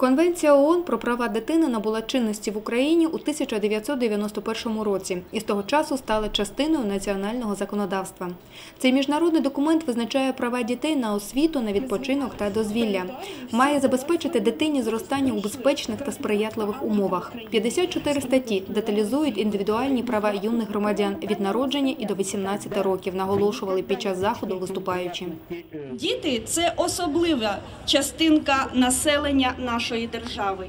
Конвенція ООН про права дитини набула чинності в Україні у 1991 році і з того часу стала частиною національного законодавства. Цей міжнародний документ визначає права дітей на освіту, на відпочинок та дозвілля. Має забезпечити дитині зростання у безпечних та сприятливих умовах. 54 статті деталізують індивідуальні права юних громадян від народження і до 18 років, наголошували під час заходу виступаючи. Діти це особлива частинка населення нашої держави.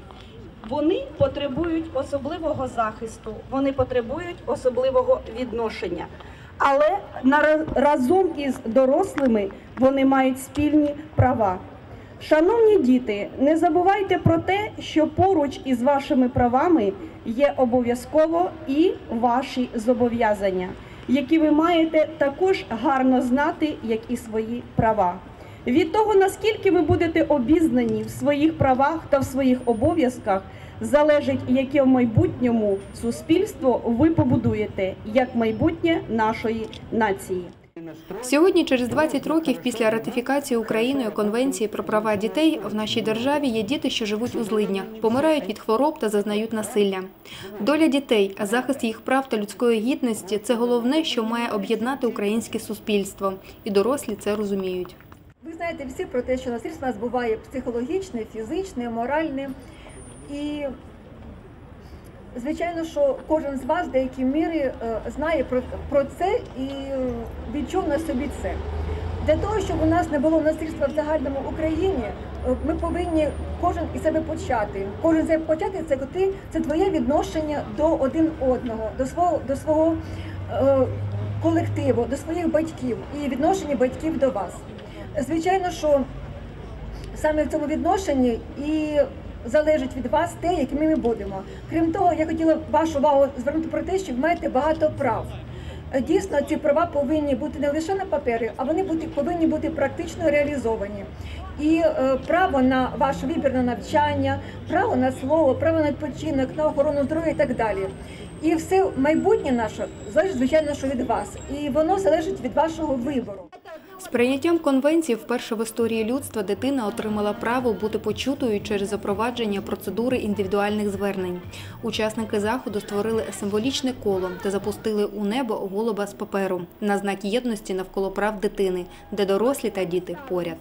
Вони потребують особливого захисту, вони потребують особливого відношення. Але разом із дорослими вони мають спільні права. Шановні діти, не забувайте про те, що поруч із вашими правами є обов'язково і ваші зобов'язання, які ви маєте також гарно знати, як і свої права. Від того, наскільки ви будете обізнані в своїх правах та в своїх обов'язках, залежить, яке в майбутньому суспільство ви побудуєте як майбутнє нашої нації. Сьогодні, через 20 років після ратифікації Україною Конвенції про права дітей, в нашій державі є діти, що живуть у злиднях, помирають від хвороб та зазнають насилля. Доля дітей, захист їх прав та людської гідності це головне, що має об'єднати українське суспільство. І дорослі це розуміють. Ви знаєте всі про те, що насильство у нас буває психологічне, фізичне, моральне. І звичайно, що кожен з вас в деякій мірі е, знає про, це і відчув на собі це. Для того, щоб у нас не було насильства в загальному Україні, е, ми повинні кожен із себе почати. Кожен себе почати це ти, це твоє відношення до один одного, до свого до свого е, колективу, до своїх батьків і відношення батьків до вас. Звичайно, що саме в цьому відношенні і залежить від вас те, якими ми будемо. Крім того, я хотіла вашу увагу звернути про те, що ви маєте багато прав. Дійсно, ці права повинні бути не лише на папері, а вони повинні бути практично реалізовані. І е, право на ваш вибір на навчання, право на слово, право на відпочинок, на охорону здоров'я і так далі. І все майбутнє наше залежить, звичайно, що від вас. І воно залежить від вашого вибору. Прийняттям конвенції вперше в історії людства дитина отримала право бути почутою через запровадження процедури індивідуальних звернень. Учасники заходу створили символічне коло та запустили у небо голуба з паперу на знак єдності навколо прав дитини, де дорослі та діти поряд.